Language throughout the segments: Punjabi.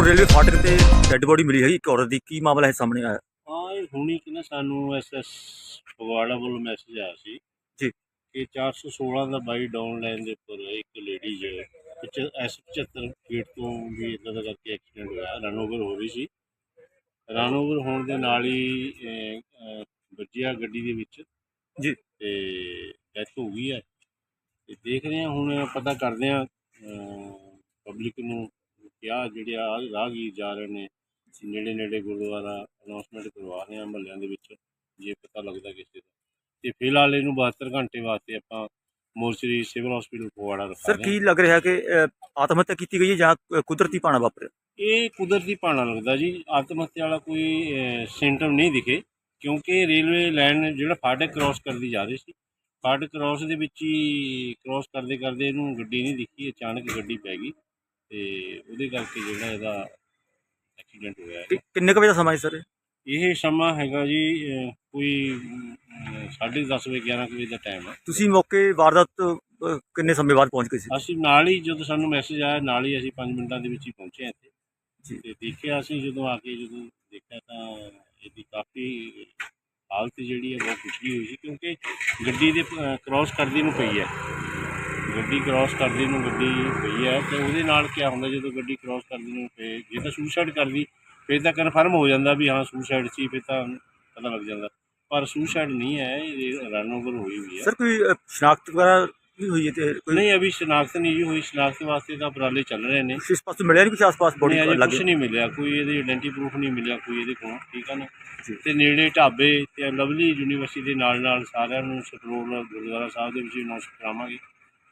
ਰੇਲਵੇ ਫਾਟਕ ਤੇ ਡੈੱਡ ਬੋਡੀ ਮਿਲੀ ਹੈਗੀ ਇੱਕ ਔਰਤ ਦੀ ਕੀ ਮਾਮਲਾ ਹੈ ਸਾਹਮਣੇ ਆਇਆ ਹਾਂ ਇਹ ਹੁਣੀ ਕਿ ਨਾ ਸਾਨੂੰ ਐਸਐਸ ਫਗਵਾੜਾ ਵੱਲੋਂ ਮੈਸੇਜ ਆਇਆ ਸੀ ਜੀ। ਕਿ 416 ਦਾ ਬਾਈ ਡਾਊਨ ਲਾਈਨ ਦੇ ਉੱਪਰ ਇੱਕ ਲੇਡੀ ਜੋ ਪਿੱਛੇ ਐਸ 75 ਗੇਟ ਤੋਂ ਵੀ ਇਦਾਂ ਦਾ ਕਰਕੇ ਐਕਸੀਡੈਂਟ ਹੋਇਆ ਰਨ ਓਵਰ ਹੋ ਰਹੀ ਸੀ ਰਨ ਓਵਰ ਹੋਣ ਦੇ ਨਾਲ ਹੀ ਵੱਜਿਆ ਗੱਡੀ ਦੇ ਵਿੱਚ ਜੀ। ਤੇ ਡੈਥ ਹੋ ਗਈ ਹੈ ਤੇ ਦੇਖ ਰਹੇ ਹਾਂ ਹੁਣ ਪਤਾ ਕਰਦੇ ਹਾਂ ਪਬਲਿਕ ਨੂੰ ਕਿਹਾ ਜਿਹੜੇ ਆ ਰਾਹਗੀਰ ਜਾ ਰਹੇ ਨੇ ਨੇੜੇ ਨੇੜੇ ਗੁਰਦੁਆਰਾ ਅਨਾਉਂਸਮੈਂਟ ਕਰਵਾ ਰਹੇ ਆ ਮਹੱਲਿਆਂ ਦੇ ਵਿੱਚ ਜੇ ਪਤਾ ਲੱਗਦਾ ਕਿਸੇ ਦਾ। ਤੇ ਫਿਲਹਾਲ ਇਹਨੂੰ 72 ਘੰਟੇ ਵਾਸਤੇ ਆਪਾਂ ਮੋਰਚਰੀ ਸਿਵਲ ਹਸਪੀਟਲ ਫਗਵਾੜਾ ਰੱਖਾ ਸਰ ਹਾਂ। ਕੀ ਲੱਗ ਰਿਹਾ ਕਿ ਆਤਮ ਹੱਤਿਆ ਕੀਤੀ ਗਈ ਹੈ ਜਾਂ ਕੁਦਰਤੀ ਪਾਣਾ ਵਾਪਰਿਆ? ਇਹ ਕੁਦਰਤੀ ਭਾਣਾ ਲੱਗਦਾ ਜੀ। ਆਤਮ ਹੱਤਿਆ ਵਾਲਾ ਕੋਈ ਸਿੰਟਮ ਨਹੀਂ ਦਿਖੇ ਕਿਉਂਕਿ ਰੇਲਵੇ ਲਾਈਨ ਜਿਹੜਾ ਫਾਟਕ ਕ੍ਰਾਸ ਕਰਦੀ ਜਾ ਰਹੀ ਸੀ। ਫਾਟਕ ਕ੍ਰਾਸ ਦੇ ਵਿੱਚ ਹੀ ਕ੍ਰਾਸ ਕਰਦੇ ਕਰਦੇ ਇਹਨੂੰ ਗੱਡੀ ਨਹੀਂ ਦਿਖੀ ਅਚਾਨਕ ਗੱਡੀ ਪੈ ਗਈ। ਤੇ ਉਹਦੇ ਕਰਕੇ ਜਿਹੜਾ ਇਹਦਾ ਐਕਸੀਡੈਂਟ ਹੋਇਆ ਹੈ। ਕਿ- ਕਿੰਨੇ ਕੁ ਵਜੇ ਦਾ ਸਮਾਂ ਹੈ ਸਰ ਇਹ? ਸਮਾਂ ਹੈਗਾ ਜੀ ਅਹ, ਕੋਈ ਅਹ, ਸਾਢੇ ਦਸ ਵਜੇ 11 ਕੁ ਵਜੇ ਦਾ ਟਾਈਮ ਹੈ। ਤੁਸੀਂ ਮੌਕੇ ਵਾਰਦਾਤ ਤੋਂ, ਕਿੰਨੇ ਸਮੇਂ ਬਾਅਦ ਪਹੁੰਚ ਗਏ ਸੀ? ਅਸੀਂ ਨਾਲ ਹੀ ਜਦੋਂ ਸਾਨੂੰ ਮੈਸੇਜ ਆਇਆ ਨਾਲ ਹੀ ਅਸੀਂ 5 ਮਿੰਟਾਂ ਦੇ ਵਿੱਚ ਹੀ ਪਹੁੰਚੇ ਹਾਂ ਇੱਥੇ। ਜੀ। ਤੇ ਦੇਖਿਆ ਅਸੀਂ ਜਦੋਂ ਆ ਕੇ ਜਦੋਂ ਦੇਖਿਆ ਤਾਂ ਇਹਦੀ ਕਾਫੀ ਹਾਲਤ ਜਿਹੜੀ ਹੈ ਬਹੁਤ ਖੁਸ਼ਕੀ ਹੋਈ ਸੀ ਕਿਉਂਕਿ ਗੱਡੀ ਦੇ ਕ੍ਰਾਸ ਕਰਦੀ ਨੂੰ ਪਈ ਹੈ। ਗੱਡੀ ਕ੍ਰਾਸ ਕਰਦੀ ਨੂੰ ਗੱਡੀ ਪਈ ਹੈ ਤੇ ਉਹਦੇ ਨਾਲ ਕੀ ਹੁੰਦਾ ਜਦੋਂ ਗੱਡੀ ਕ੍ਰਾਸ ਕਰਦੀ ਨੂੰ ਪਏ ਜੇ ਤਾਂ ਸੁਸਾਈਡ ਕਰਦੀ ਫਿਰ ਤਾਂ ਕਨਫਰਮ ਹੋ ਜਾਂਦਾ ਵੀ ਹਾਂ ਸੁਸਾਈਡ ਸੀ ਫਿਰ ਤਾਂ ਪਤਾ ਲੱਗ ਜਾਂਦਾ। ਪਰ ਸੁਸਾਈਡ ਨਹੀਂ ਹੈ ਇਹ ਰਨ ਓਵਰ ਹੋਈ ਹੋਈ ਹੈ। ਸਰ ਕੋਈ ਸ਼ਨਾਖਤ ਵਗੈਰਾ ਵੀ ਹੋਈ ਹੈ ਤੇ ਕੋਈ ਨਹੀਂ ਅਭੀ ਸ਼ਨਾਖਤ ਨਹੀਂ ਜੀ ਹੋਈ। ਸ਼ਨਾਖਤ ਵਾਸਤੇ ਤਾਂ ਉਪਰਾਲੇ ਚੱਲ ਰਹੇ ਨੇ। ਇਸ ਪਾਸੋਂ ਮਿਲਿਆ ਨਹੀਂ ਕੁਝ ਆਸ-ਪਾਸ ਬੋਡੀ ਨਹੀਂ ਕੁਝ ਨਹੀਂ ਮਿਲਿਆ। ਕੋਈ ਇਹਦੀ ਆਇਡੈਂਟੀ ਪ੍ਰੂਫ ਨਹੀਂ ਮਿਲਿਆ ਕੋਈ ਇਹਦੇ ਕੋਲ ਠੀਕ ਆ ਨਾ। ਤੇ ਨੇੜੇ ਢਾਬੇ ਤੇ ਲਵਲੀ ਯੂਨੀਵਰਸਿਟੀ ਦੇ ਨਾਲ ਨਾਲ ਸਾਰਿਆਂ ਨੂੰ ਸਟਰੋਲ ਗੁਰਦੁਆਰਾ ਸਾਹਿਬ ਦੇ ਵਿੱਚ ਅਨਾਉਂਸ ਕਰਾਵਾਂਗੇ।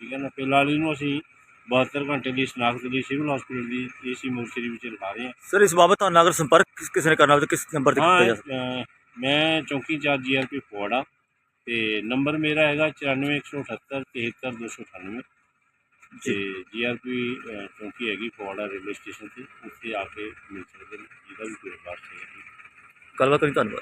ਠੀਕ ਹੈ ਨਾ? ਫਿਲਹਾਲ ਇਹਨੂੰ ਅਸੀਂ 72 ਘੰਟੇ ਦੀ ਸ਼ਨਾਖਤ ਲਈ ਸਿਵਲ ਹਸਪੀਟਲ ਦੀ ਏਸੀ ਮੋਰਚਰੀ ਵਿੱਚ ਰਖਾ ਰਹੇ ਹਾਂ। ਸਰ ਇਸ ਬਾਬਤ ਤੁਹਾਨੂੰ ਅਗਰ ਸੰਪਰਕ ਕਿਸ ਕਿਸੇ ਨੇ ਕਰਨਾ ਹੋਵੇ ਤਾਂ ਕਿਸ ਨੰਬਰ ਤੇ ਕੀਤਾ ਜਾ ਸਕਦਾ ਮੈਂ ਚੌਂਕੀ ਇੰਚਾਰਜ ਜੀਆਰਪੀ ਫਗਵਾੜਾ ਤੇ ਨੰਬਰ ਮੇਰਾ ਹੈਗਾ 94178 73298 ਤੇ ਜੀਆਰਪੀ ਚੌਂਕੀ ਹੈਗੀ ਫਗਵਾੜਾ ਰੇਲਵੇ ਸਟੇਸ਼ਨ ਤੇ ਉੱਥੇ ਆ ਕੇ ਮਿਲ ਸਕਦੇ ਨੇ ਜਿਹਦਾ ਵੀ ਕੋਈ ਬਾਤ ਹੈ। ਗੱਲਬਾਤ ਕਰੀ ਧੰਨਵਾਦ।